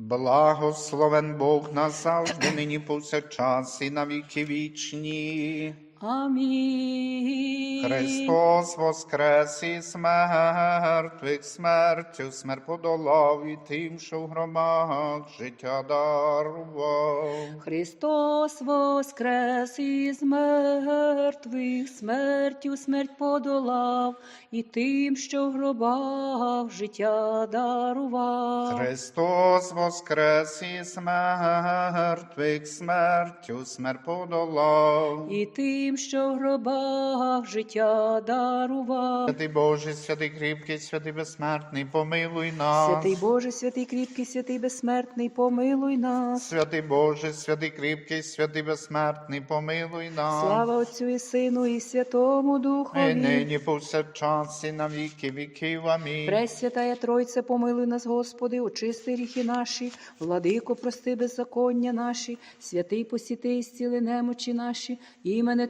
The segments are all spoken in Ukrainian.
Благословен Бог назавжди, нині повсякчас і на віки вічні. Амінь. Христос воскрес із мертвих смертю, смерть подолав і тим, що в громах життя дарував. Христос воскрес із мертвих, смертю смерть подолав, і тим, що в гробах життя дарував. Христос воскрес із мертвих смертю, смерть подолав. І тим, що в гробах життя дарував. Святий Боже, святий кріпкий, святий безсмертний, помилуй нас. Святий Боже, святий кріпкий, святий безсмертний, помилуй нас. Святий Боже, святий кріпкий, святий безсмертний, помилуй нас. Слава Отцю і Сину, і Святому І нині повсякчас і на віки віків. Амінь. Пресвятая Тройце, помилуй нас, Господи, очисти гріхи наші, владико, прости беззаконня наші, святий посіти і зціли немочі наші, імене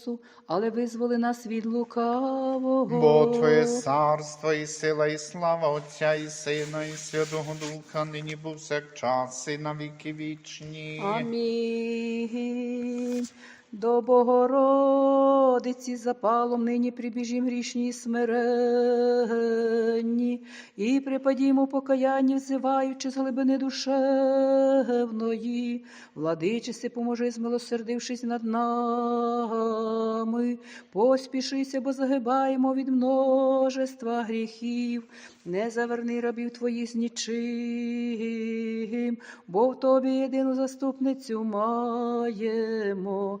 спокусу, але визволи нас від лукавого. Бо Твоє царство і сила, і слава Отця, і Сина, і Святого Духа, нині повсякчас і на віки вічні. Амінь. До Богородиці запалом нині прибіжім грішні і смиренні, і припадімо покаяння, взиваючи з глибини душевної. Владичиси, поможи, змилосердившись над нами. Поспішися, бо загибаємо від множества гріхів. Не заверни рабів твоїх з нічим, бо в тобі єдину заступницю маємо.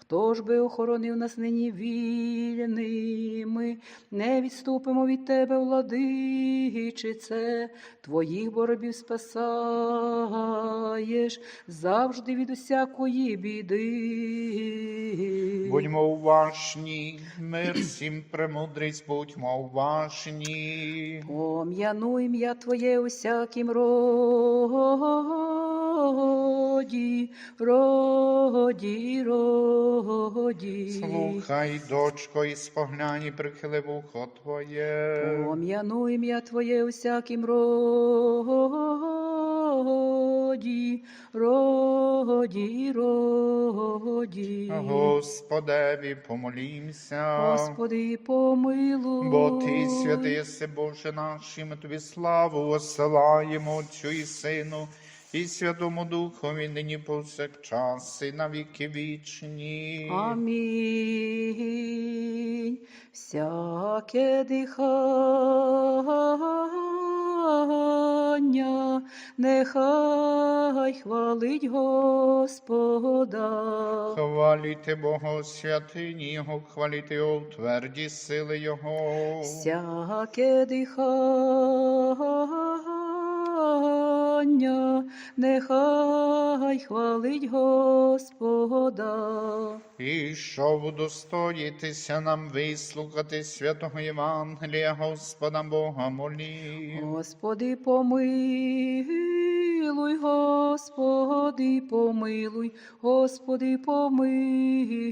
хто ж би охоронив нас нині вільними, не відступимо від тебе, владичице, твоїх боробів спасаєш завжди від усякої біди. Будьмо уважні, мир всім премудрість, будьмо уважні. Пом'яну ім'я Твоє усяким роді, роді, роді. Слухай, дочко, і спогляні, прихили вухо Твоє. Пом'яну ім'я Твоє усяким роді, роді, роді. Господеві, помолімся. Господи, помилуй. Бо Ти, святий Боже наш, і ми Тобі славу осилаємо Отцю і Сину, і Святому Духові, нині повсякчас, і на віки вічні. Амінь. Всяке дихання, нехай хвалить Господа. Хваліте Бога святині Його, хваліте Його в тверді сили Його. Всяке дихання, нехай хвалить Господа. І щоб удостоїтися нам вислухати святого Євангелія, Господа Бога молі. Господи, помилуй, Господи, помилуй, Господи, помилуй.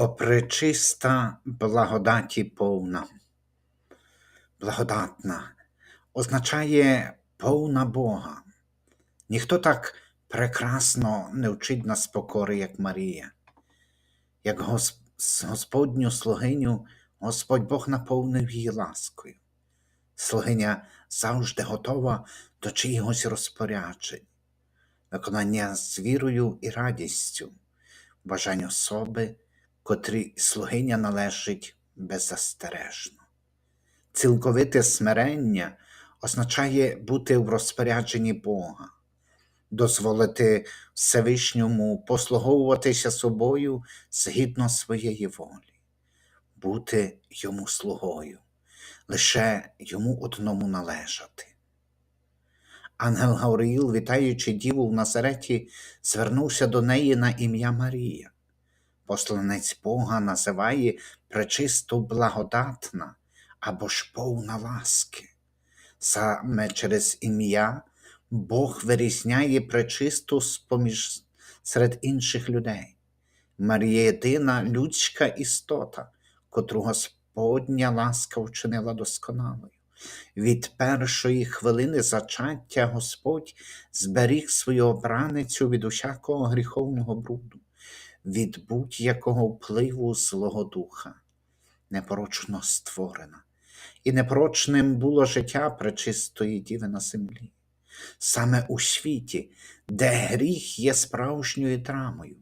О пречиста благодаті повна. Благодатна означає повна Бога. Ніхто так прекрасно не вчить нас покори, як Марія. Як гос- Господню слугиню Господь Бог наповнив її ласкою. Слугиня завжди готова до чиїгось розпоряджень, виконання з вірою і радістю, бажань особи, котрій слугиня належить беззастережно. Цілковите смирення означає бути в розпорядженні Бога, дозволити Всевишньому послуговуватися собою згідно своєї волі, бути йому слугою, лише йому одному належати. Ангел Гавриїл, вітаючи діву в Назареті, звернувся до неї на ім'я Марія. Посланець Бога називає пречисту благодатна або ж повна ласки. Саме через ім'я Бог вирізняє пречисту з-поміж серед інших людей. Марія єдина людська істота, котру Господня ласка вчинила досконалою. Від першої хвилини зачаття Господь зберіг свою обраницю від усякого гріховного бруду від будь-якого впливу Злого Духа, непорочно створена, і непорочним було життя пречистої діви на землі. Саме у світі, де гріх є справжньою драмою,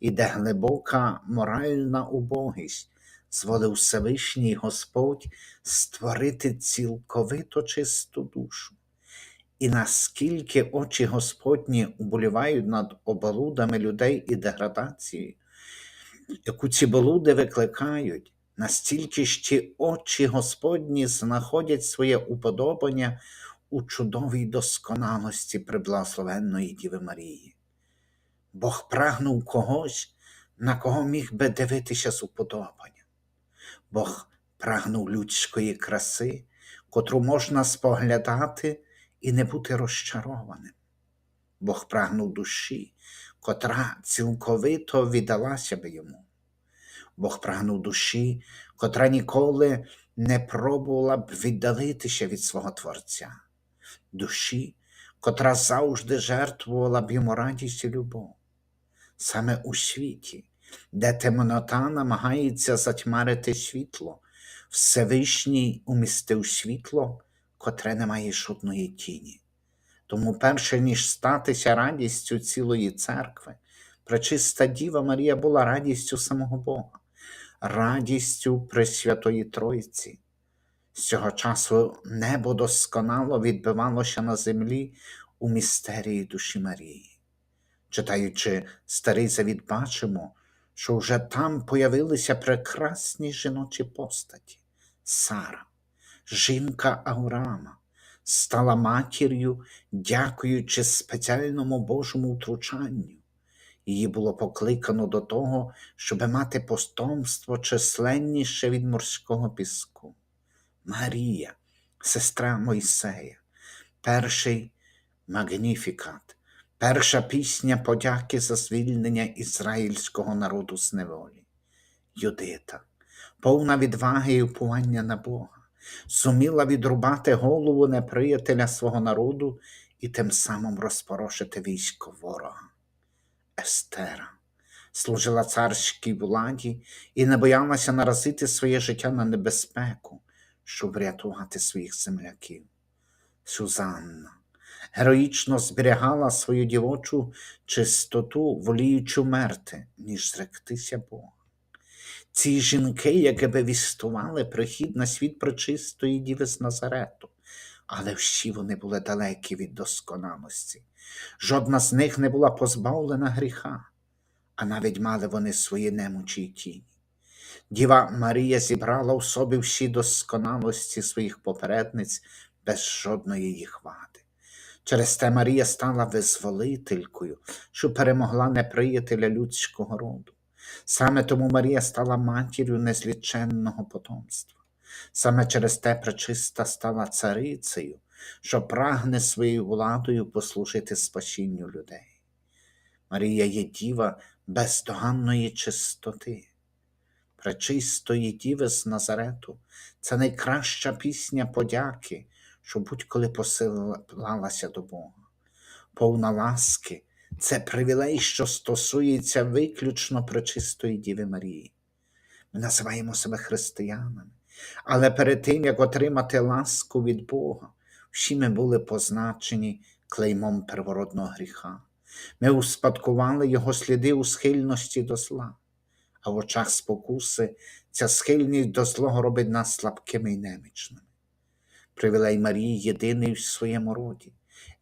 і де глибока моральна убогість, зволив Всевишній Господь створити цілковито чисту душу. І наскільки очі Господні уболівають над обалудами людей і деградацією, яку ці балуди викликають, настільки ж ті очі Господні знаходять своє уподобання у чудовій досконалості приблагословенної Діви Марії. Бог прагнув когось, на кого міг би дивитися з уподобанням. Бог прагнув людської краси, котру можна споглядати і не бути розчарованим. Бог прагнув душі, котра цілковито віддалася би йому. Бог прагнув душі, котра ніколи не пробувала б віддалитися від свого Творця, душі, котра завжди жертвувала б йому радість і любов. Саме у світі, де темнота намагається затьмарити світло, Всевишній умістив світло, котре не має жодної тіні. Тому, перше ніж статися радістю цілої церкви, пречиста Діва Марія була радістю самого Бога, радістю Пресвятої Тройці. З цього часу небо досконало відбивалося на землі у містерії душі Марії. Читаючи старий завіт, бачимо, що вже там появилися прекрасні жіночі постаті. Сара, жінка Авраама, стала матір'ю, дякуючи спеціальному Божому втручанню. Її було покликано до того, щоб мати потомство численніше від морського піску. Марія, сестра Мойсея, перший магніфікат, перша пісня подяки за звільнення ізраїльського народу з неволі. Юдита, повна відваги і уповання на Бога, зуміла відрубати голову неприятеля свого народу і тим самим розпорошити військо ворога. Естера служила царській владі і не боялася наразити своє життя на небезпеку, щоб врятувати своїх земляків. Сюзанна героїчно зберігала свою дівочу чистоту, воліючи мерти, ніж зректися Бога. Ці жінки, якби вістували прихід на світ пречистої діви з Назарету, але всі вони були далекі від досконалості. Жодна з них не була позбавлена гріха, а навіть мали вони свої немочі й тіні. Діва Марія зібрала у собі всі досконалості своїх попередниць без жодної їх вади. Через те Марія стала визволителькою, що перемогла неприятеля людського роду. Саме тому Марія стала матір'ю незліченного потомства. Саме через те пречиста стала царицею, що прагне своєю владою послужити спасінню людей. Марія є діва бездоганної чистоти, пречистої діви з Назарету. Це найкраща пісня подяки, що будь-коли посилалася до Бога. Повна ласки це привілей, що стосується виключно пречистої Діви Марії. Ми називаємо себе християнами, але перед тим, як отримати ласку від Бога, всі ми були позначені клеймом первородного гріха. Ми успадкували його сліди у схильності до зла, а в очах спокуси ця схильність до злого робить нас слабкими і немічними. Привілей Марії єдиний в своєму роді.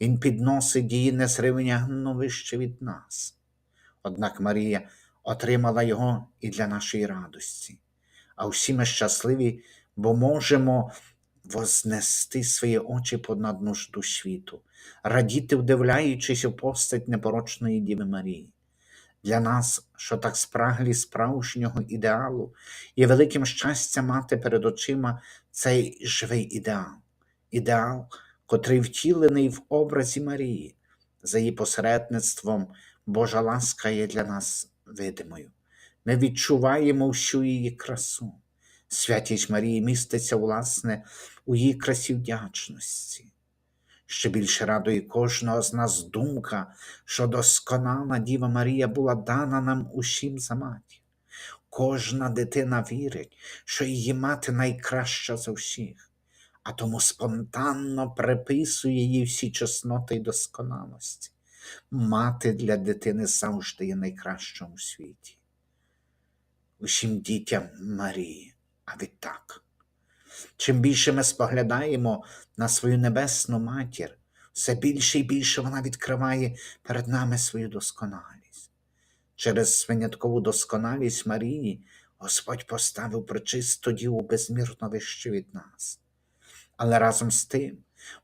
Він підносить її незрівнянно вище від нас. Однак Марія отримала його і для нашої радості. А всі ми щасливі, бо можемо вознести свої очі понад нужду світу, радіти, вдивляючись у постать непорочної Діви Марії. Для нас, що так спраглі справжнього ідеалу, є великим щастям мати перед очима цей живий ідеал, ідеал, котрий втілений в образі Марії. За її посередництвом Божа ласка є для нас видимою. Ми відчуваємо всю її красу. Святість Марії міститься, власне, у її красі вдячності. Ще більше радує кожного з нас думка, що досконала Діва Марія була дана нам усім за матір. Кожна дитина вірить, що її мати найкраща за всіх, а тому спонтанно приписує їй всі чесноти й досконалості. Мати для дитини завжди є найкращою у світі. Усім дітям Марії, а відтак. Чим більше ми споглядаємо на свою небесну матір, все більше і більше вона відкриває перед нами свою досконалість. Через виняткову досконалість Марії Господь поставив причисту діву безмірно вище від нас. Але разом з тим,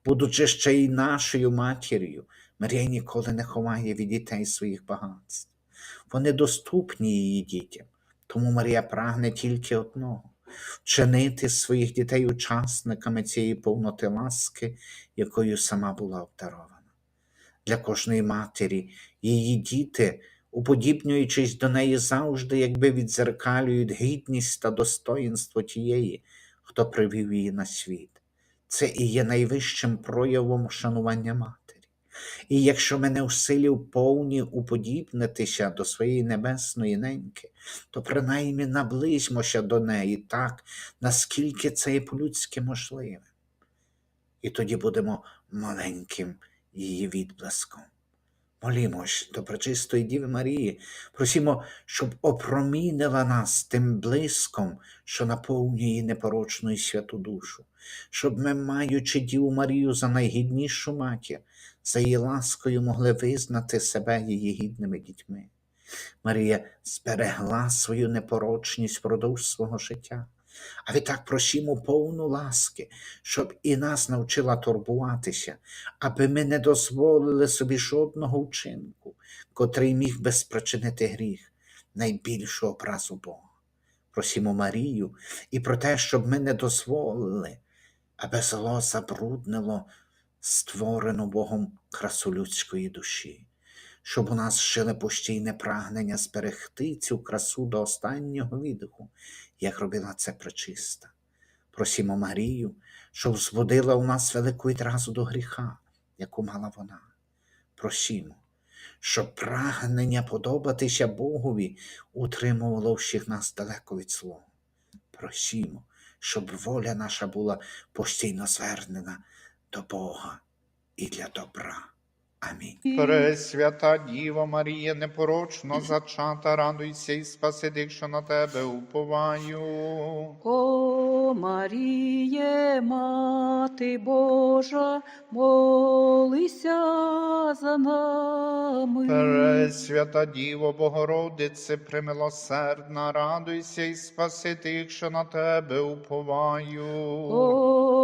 будучи ще й нашою матір'ю, Марія ніколи не ховає від дітей своїх багатств. Вони доступні її дітям, тому Марія прагне тільки одного вчинити своїх дітей учасниками цієї повноти ласки, якою сама була обдарована. Для кожної матері її діти, уподібнюючись до неї завжди, якби відзеркалюють гідність та достоїнство тієї, хто привів її на світ. Це і є найвищим проявом шанування матері. І якщо ми не в силі вповні уподібнитися до своєї небесної неньки, то принаймні наблизьмося до неї так, наскільки це є по-людськи можливе. І тоді будемо маленьким її відблиском. Молімось до пречистої Діви Марії, просімо, щоб опромінила нас тим блиском, що наповнює непорочну і святу душу, щоб ми, маючи Діву Марію за найгіднішу матір, за її ласкою могли визнати себе її гідними дітьми. Марія зберегла свою непорочність впродовж свого життя. А відтак просімо повну ласки, щоб і нас навчила турбуватися, аби ми не дозволили собі жодного вчинку, котрий міг би спричинити гріх, найбільшу образу Бога. Просімо Марію і про те, щоб ми не дозволили, аби зло забруднило створену Богом красу людської душі, щоб у нас шили постійне прагнення зберегти цю красу до останнього віддиху, як робила це пречиста. Просімо Марію, щоб збудила у нас велику відразу до гріха, яку мала вона. Просімо, щоб прагнення подобатися Богові утримувало всіх нас далеко від злого. Просімо, щоб воля наша була постійно звернена до Бога і для добра. Амінь. Пресвята Діва Марія, непорочно зачата, радуйся і спаси тих, що на тебе уповаю. О, О Маріє, Мати Божа, молися за нами. Пресвята Діво Богородице, примилосердна, радуйся і спаси тих, що на тебе уповаю. О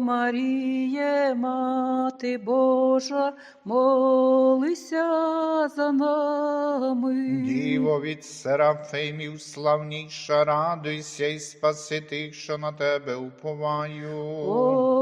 Маріє, Мати Божа, молися за нами. Діво від серафимів славніша, радуйся і спаси тих, що на тебе уповаю. О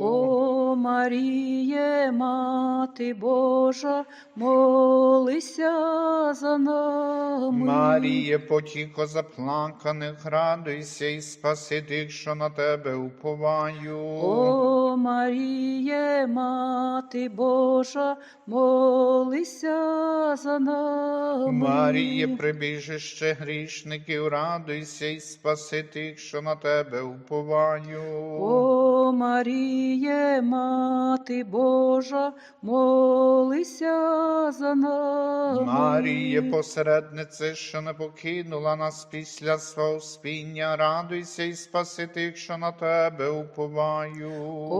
О Маріє, Мати Божа, молися за нами. Маріє, потіко заплаканих, радуйся і спаси тих, що на тебе уповаю. О Маріє, Мати Божа, молися за нами. Маріє, прибіжище грішників, радуйся і спаси тих, що на тебе уповаю. О Маріє, Мати Божа, молися за нами. Маріє, посереднице, що не покинула нас після свого спіння, радуйся і спаси тих, що на тебе уповаю.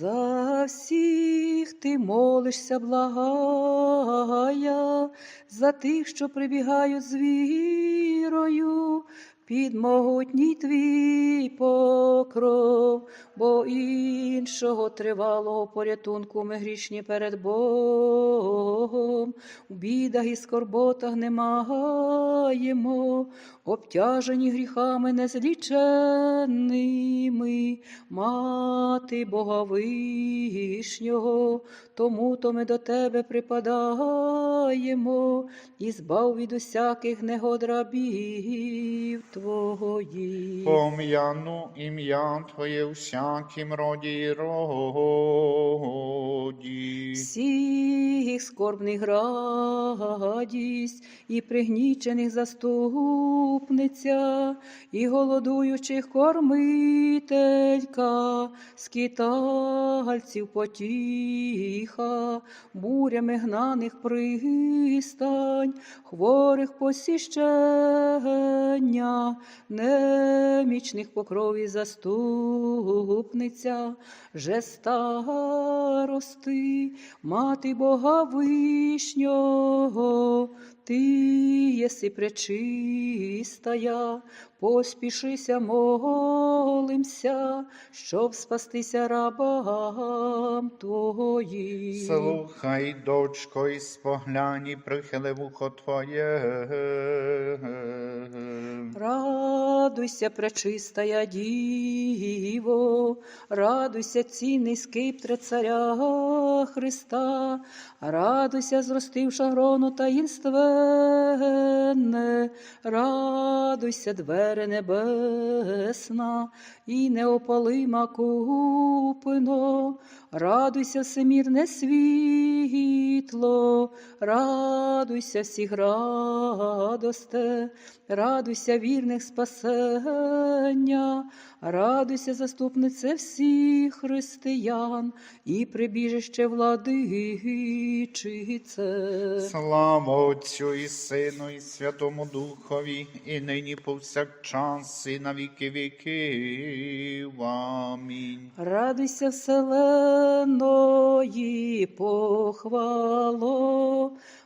За всіх ти молишся, благая, за тих, що прибігають з вірою, під могутній твій покров, бо іншого тривалого порятунку ми грішні перед Богом, у бідах і скорботах не маємо, обтяжені гріхами незліченними, мати Бога вишнього, тому то ми до тебе припадаємо, і збав від усяких негод рабів твоїх. Пом'яну ім'я Твоє у всякім роді і роді. Всіх скорбних радість, і пригнічених заступниця, і голодуючих кормителька, скитальців потіха, бурями гнаних пристань, хворих посіщення, немічних покрові заступниця, же старости, мати Бога вишнього, ти єси пречистая, поспішися, молимся, щоб спастися рабам твоїм. Слухай, дочко, і споглянь, і прихили вухо Твоє. Радуйся, пречистая Діво, радуйся, цінний скиптре царя Христа, радуйся, зростивша грону таїнственне, радуйся, двери небесна, і неопалима купино, радуйся, всемірне світло, радуйся всіх радосте, радуйся вірних спасення, радуйся, заступнице всіх християн і прибіжище владичице. Слава Отцю і Сину, і Святому Духові, і нині повсякчас, і на віки Амінь. Радуйся, вселеної похвало,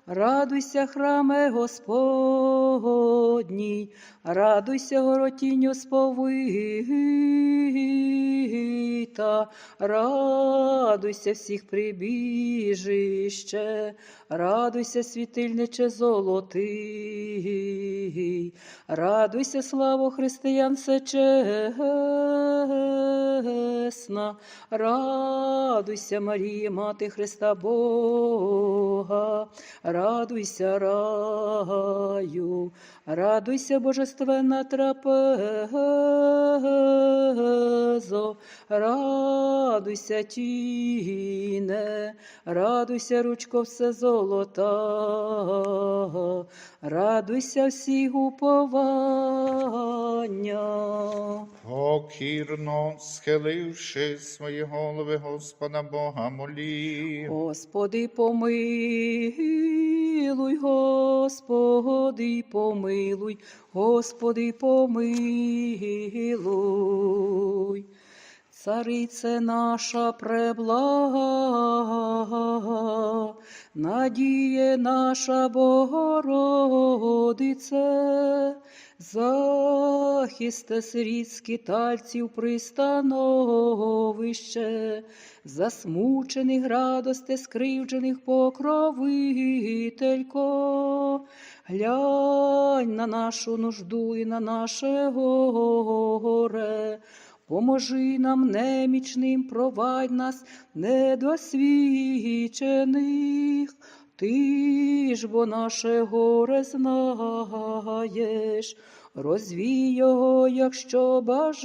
радуйся, храме Господній, радуйся, горотінню сповита, радуйся всіх прибіжище, радуйся, світильниче золотий, радуйся, славу християн всечесна, радуйся, Марія, Мати Христа Бога, радуйся, раю, радуйся, божественна трапезо, радуйся, тіне, радуйся, ручко все золота, радуйся всіх уповання. Покірно схиливши свої голови, Господа Бога молі. Господи, помилуй, Господи, помилуй, Господи, помилуй. Царице наша преблага, надіє наша Богородице, захисте сиріт скитальців пристановище, засмучених радосте скривджених покровителько, глянь на нашу нужду і на наше горе. Поможи нам немічним, провадь нас недосвідчених. Ти ж бо наше горе знаєш, розвій його, якщо бажаєш,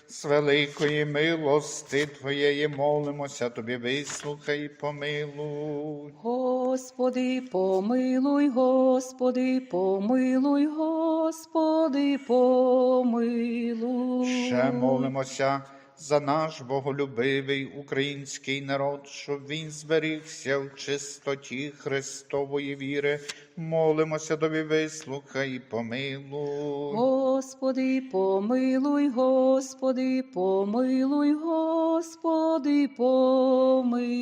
з великої милости Твоєї молимося, Тобі вислухай і помилуй. Господи, помилуй, Господи, помилуй, Господи, помилуй. Ще молимося за наш боголюбивий український народ, щоб він зберігся в чистоті Христової віри. Молимося тобі, вислухай помилуй. Господи, помилуй, Господи, помилуй, Господи, помилуй.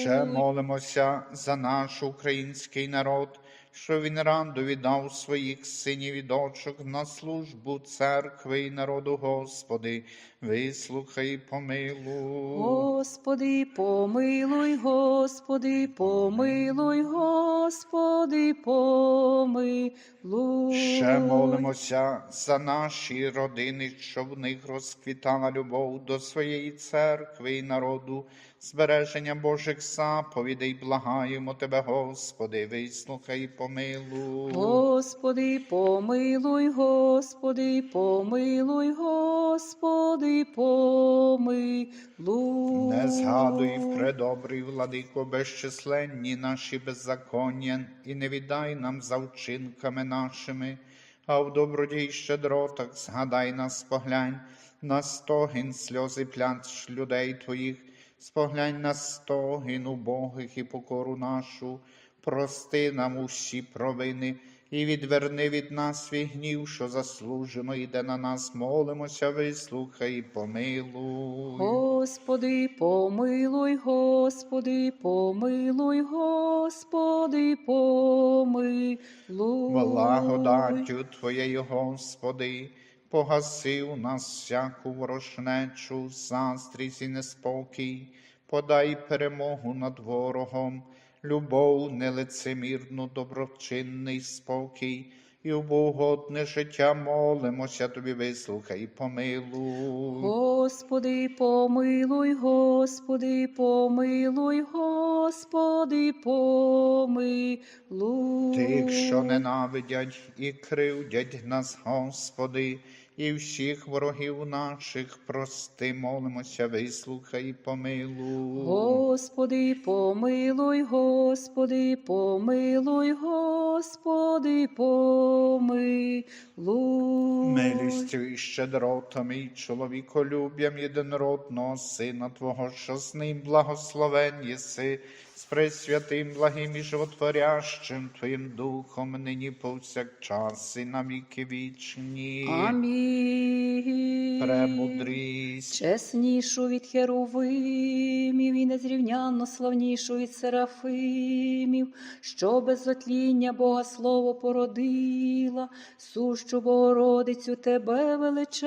Ще молимося за наш український народ, що він раду віддав своїх синів і дочок на службу церкви і народу, Господи, вислухай помилуй. Господи, помилуй, Господи, помилуй, Господи, помилуй. Ще молимося за наші родини, щоб в них розквітала любов до своєї церкви і народу, збереження Божих заповідей, благаємо Тебе, Господи, вислухай помилуй. Господи, помилуй, Господи, помилуй, Господи, помилуй. Не згадуй предобрий, владико, безчисленні наші беззаконня, і не віддай нам за вчинками нашими, а в добродій щедротах згадай нас, поглянь на стогін сльози плач людей Твоїх, споглянь на стогін убогих і покору нашу, прости нам усі провини. І відверни від нас свій гнів, що заслужено йде на нас, молимося, вислухай і помилуй. Господи, помилуй, Господи, помилуй, Господи, помилуй. Благодаттю Твоєю, Господи, погаси у нас всяку ворожнечу, застрість і неспокій, подай перемогу над ворогом, любов нелицемірну, доброчинний спокій. І в богодне життя молимося тобі, вислухай і помилуй. Господи, помилуй, Господи, помилуй, Господи, помилуй. Тих, що ненавидять і кривдять нас, Господи, і всіх ворогів наших, прости, молимося, вислухай помилуй. Господи, помилуй, Господи, помилуй, Господи, помилуй. Милістю і щедротом і чоловіколюб'ям єдинородного Сина Твого, що з ним благословен єси, з пресвятим, благим і животворящим Твоїм Духом, нині повсякчас і на віки вічні. Амінь. Премудрість. Чеснішу від херовимів і незрівнянно славнішу від серафимів, що без затління Бога Слово породила, сущу Богородицю Тебе величаємо.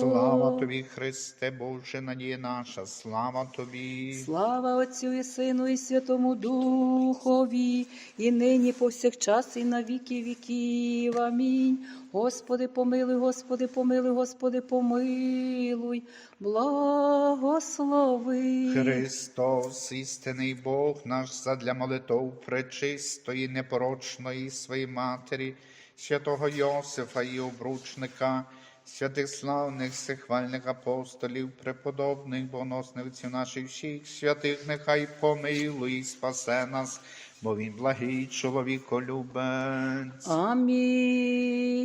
Слава тобі, Христе Боже, надія наша, слава тобі. Слава Отцю і Сину, і Святому Духові, і нині повсякчас, і на віки віків. Амінь. Господи, помилуй, Господи, помилуй, Господи, помилуй, благослови. Христос, істинний Бог наш, задля молитов пречистої, непорочної своєї матері, святого Йосифа і обручника, святих славних всехвальних апостолів, преподобних богоносних наших всіх святих, нехай помилує і спасе нас, бо благий чоловіколюбець. Амінь.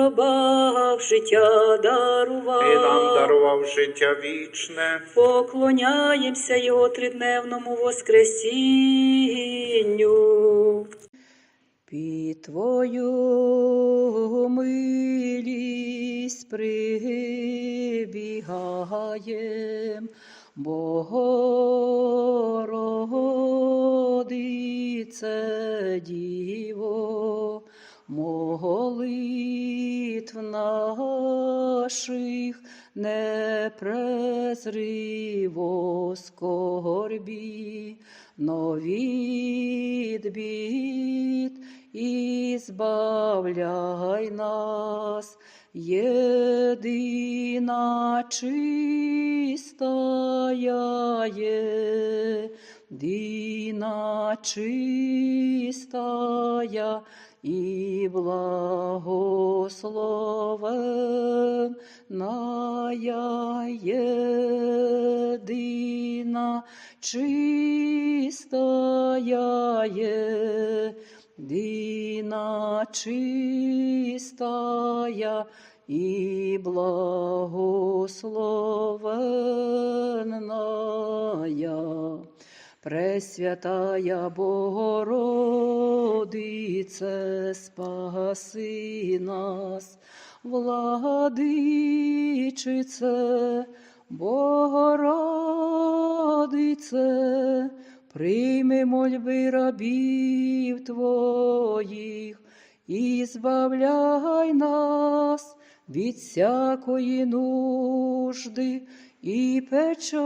життя І нам дарував. дарував життя вічне. Поклоняємося Його тридневному воскресінню. Під Твою милість прибігаєм, Богородице Діво, молитв наших не презриво скорбі, но від бід і збавляй нас, єдина чистая єдина чистая і благословенная єдина чистая єдина чистая і благословенная. Пресвятая Богородице, спаси нас, владичице, Богородице, прийми мольби рабів Твоїх і збавляй нас від всякої нужди і печалі.